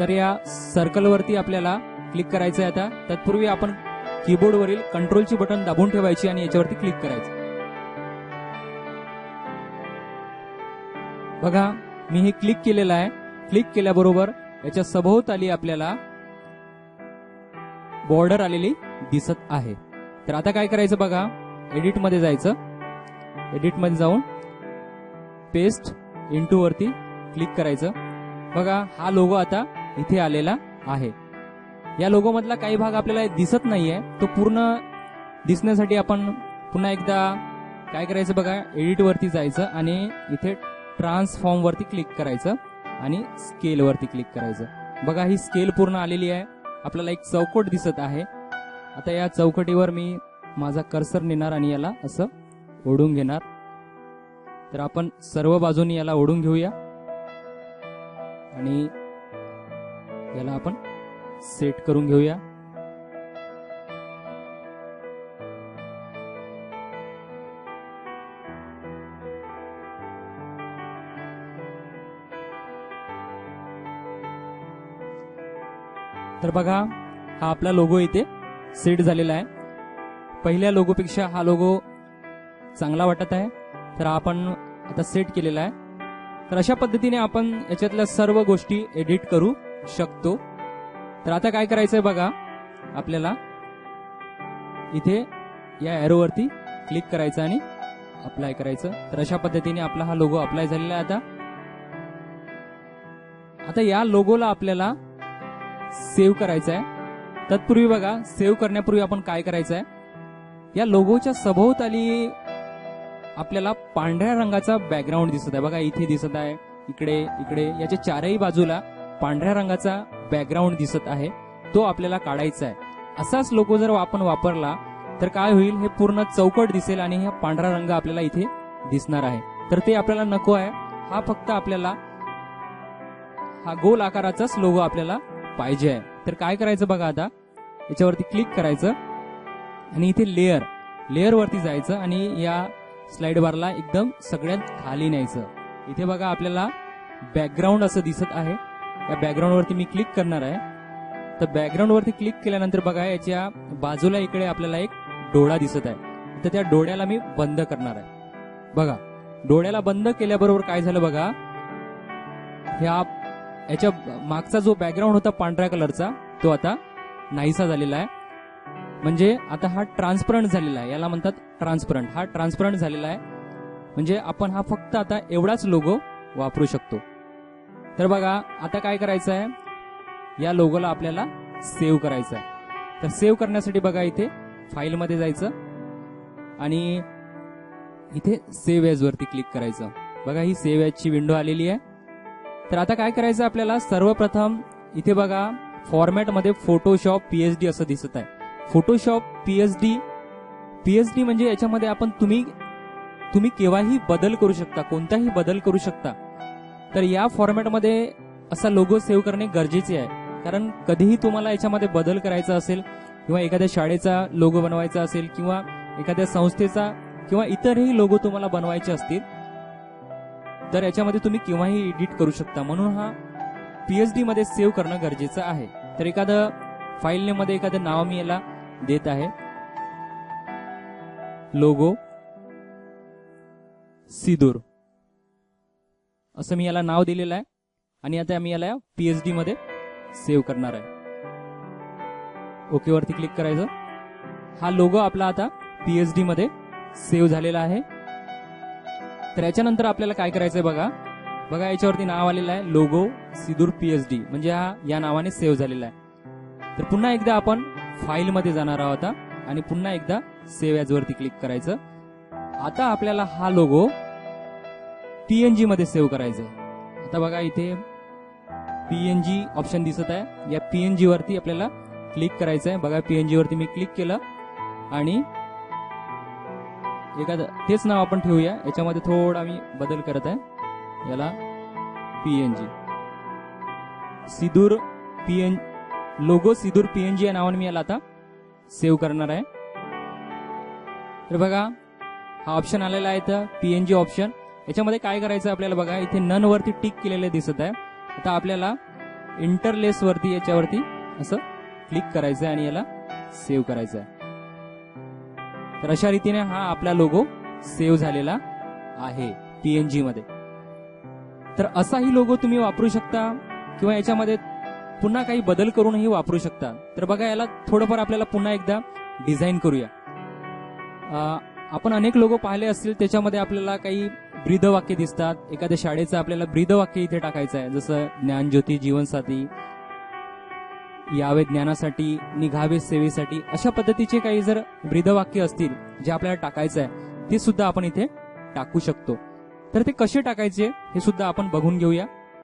तर या सर्कलवरती आपल्याला क्लिक करायचं आहे आता. तत्पूर्वी आपण कीबोर्डवरील कंट्रोलची बटन दाबून ठेवायची आणि याच्यावरती क्लिक करायचं. बघा मी हे क्लिक केलेलं आहे. क्लिक केल्याबरोबर याच्या सभोवताली आपल्याला बॉर्डर आलेली दिसत आहे. तर आता काय करायचं बघा? एडिटमध्ये जायचं. एडिटमध्ये जाऊन पेस्ट इंटू वरती क्लिक करायचं. बघा हा लोगो आता इथे आलेला आहे. या लोगो मधला काही भाग आपल्याला दिसत नाहीये. तो पूर्ण दिसण्यासाठी आपण पुन्हा एकदा काय करायचं बघा एडिट वरती जायचं आणि इथे ट्रान्सफॉर्म वरती क्लिक करायचं आणि स्केल वरती क्लिक करायचं. बघा ही स्केल पूर्ण आलेली आहे. आपल्याला एक चौकट दिसत आहे. आता या चौकटीवर मी माझा कर्सर नेणार आणि याला असं ओढून घेणार. तर आपण सर्व बाजूनी याला ओढून घेऊया. आणि याला आपण सेट करून घेऊया. तर बघा हा आपला लोगो इथे सेट झालेला आहे. पहिल्या लोगोपेक्षा हा लोगो चांगला वाटत आहे. तर आपण आता सेट केलेला आहे. तर अशा पद्धतीने आपण याच्यातल्या सर्व गोष्टी एडिट करू. शकतो. तर आता काय करायचंय बघा. आपल्याला इथे या एरोवरती क्लिक करायचं आणि अप्लाय करायचं. तर अशा पद्धतीने आपला हा लोगो अप्लाय झालेला आहे आता. आता या लोगोला आपल्याला सेव्ह करायचा आहे तत्पूर्वी बघा सेव्ह करण्यापूर्वी आपण काय करायचं आहे या लोगोच्या सभोवताली आपल्याला पांढऱ्या रंगाचा बॅकग्राऊंड दिसत आहे. बघा इथे दिसत आहे इकडे इकडे याच्या चारही बाजूला पांढऱ्या रंगाचा बॅकग्राऊंड दिसत आहे. तो आपल्याला काढायचा आहे. असाच लोगो जर आपण वापरला तर काय होईल? हे पूर्ण चौकट दिसेल आणि हा पांढरा रंग आपल्याला इथे दिसणार आहे. तर ते आपल्याला नको आहे. हा फक्त आपल्याला हा गोल आकाराचाच लोगो आपल्याला पाहिजे आहे. तर काय करायचं बघा आता? याच्यावरती क्लिक करायचं आणि इथे लेअर लेअर वरती जायचं आणि या स्लाइड बारला एकदम सगळ्यात खाली न्यायचं. इथे बघा आपल्याला बॅकग्राऊंड असं दिसत आहे. या बॅकग्राऊंडवरती मी क्लिक करणार आहे. तर बॅकग्राऊंडवरती क्लिक केल्यानंतर बघा याच्या बाजूला इकडे आपल्याला एक डोळा दिसत आहे. तर त्या डोळ्याला मी बंद करणार आहे. बघा डोळ्याला बंद केल्याबरोबर काय झालं बघा? ह्या याच्या मागचा जो बॅकग्राऊंड होता पांढऱ्या कलरचा तो आता नाहीसा झालेला आहे. म्हणजे आता हा ट्रान्सपरंट झालेला आहे. याला म्हणतात ट्रान्सपरंट हा ट्रान्सपरंट झालेला आहे. म्हणजे आपण हा फक्त आता एवढाच लोगो वापरू शकतो. तर बघा आता काय करायचं आहे या लोगोला आपल्याला सेव्ह करायचं आहे तर सेव्ह करण्यासाठी बघा इथे फाईलमध्ये जायचं आणि इथे सेव्ह एज वरती क्लिक करायचं. बघा ही सेव्ह एजची विंडो आलेली आहे. तर आता काय करायचं आपल्याला? सर्वप्रथम इथे बघा फॉर्मॅटमध्ये फोटोशॉप पीएचडी असं दिसत आहे. फोटोशॉप पीएचडी पीएचडी म्हणजे याच्यामध्ये आपण तुम्ही तुम्ही केव्हाही बदल करू शकता कोणताही बदल करू शकता. तर या फॉर्मॅटमध्ये असा लोगो सेव्ह करणे गरजेचे आहे. कारण कधीही तुम्हाला याच्यामध्ये बदल करायचा असेल किंवा एखाद्या शाळेचा लोगो बनवायचा असेल किंवा एखाद्या संस्थेचा किंवा इतरही लोगो तुम्हाला बनवायचे असतील तर याच्यामध्ये तुम्ही केव्हाही एडिट करू शकता. म्हणून हा पीएचडी मध्ये सेव्ह करणं गरजेचं आहे. तर एखादं फाईल मध्ये एखादं नाव मी याला देत आहे. लोगो सिदूर. असं मी याला नाव दिलेलं आहे. आणि आता मी याला पीएचडी मध्ये सेव्ह करणार आहे. ओके वरती क्लिक करायचं. हा लोगो आपला आता पीएचडी मध्ये सेव्ह झालेला आहे. तर याच्यानंतर आपल्याला काय करायचंय बघा. बघा याच्यावरती नाव आलेलं आहे लोगो सिदूर पीएचडी म्हणजे हा या नावाने सेव्ह झालेला आहे. तर पुन्हा एकदा आपण फाईल मध्ये जाणार आहोत आणि पुन्हा एकदा सेव्ह ॲज वरती क्लिक करायचं. आता आपल्याला हा लोगो पीएनजी मध्ये सेव्ह करायचंय आता बघा इथे पीएनजी ऑप्शन दिसत आहे. या पीएनजी वरती आपल्याला क्लिक करायचं आहे. बघा पीएनजी वरती मी क्लिक केलं आणि एखादं तेच नाव आपण ठेवूया. याच्यामध्ये थोडा मी बदल करत आहे. याला PNG Sindoor PN logo Sindoor PNG या नावाने मी याला आता सेव्ह करणार आहे. तर बघा हा ऑप्शन आलेला आहे तर पीएनजी ऑप्शन याच्यामध्ये काय करायचं आपल्याला बघा इथे नन वरती टिक केलेले दिसत आहे. आता आपल्याला इंटरलेस वरती याच्यावरती असं क्लिक करायचं आणि याला सेव्ह करायचं आहे तर अशा रीतीने हा आपला लोगो सेव्ह झालेला आहे पीएनजी मध्ये. तर असाही लोगो तुम्ही वापरू शकता किंवा याच्यामध्ये पुन्हा काही बदल करूनही वापरू शकता. तर बघा याला थोडंफार आपल्याला पुन्हा एकदा डिझाईन करूया. आपण अनेक लोगो पाहिले असतील त्याच्यामध्ये आपल्याला काही ब्रीदवाक्य दिसतात. एखाद्या शाळेचं आपल्याला ब्रीदवाक्य इथे टाकायचं आहे. जसं ज्ञानज्योती जीवनसाथी यावे ज्ञानासाठी निघावे सेवेसाठी अशा पद्धतीचे काही जर ब्रीदवाक्य असतील जे आपल्याला टाकायचं आहे ते सुद्धा आपण इथे टाकू शकतो. तर ते कसे टाकायचे हे सुद्धा आपण बघून घेऊया.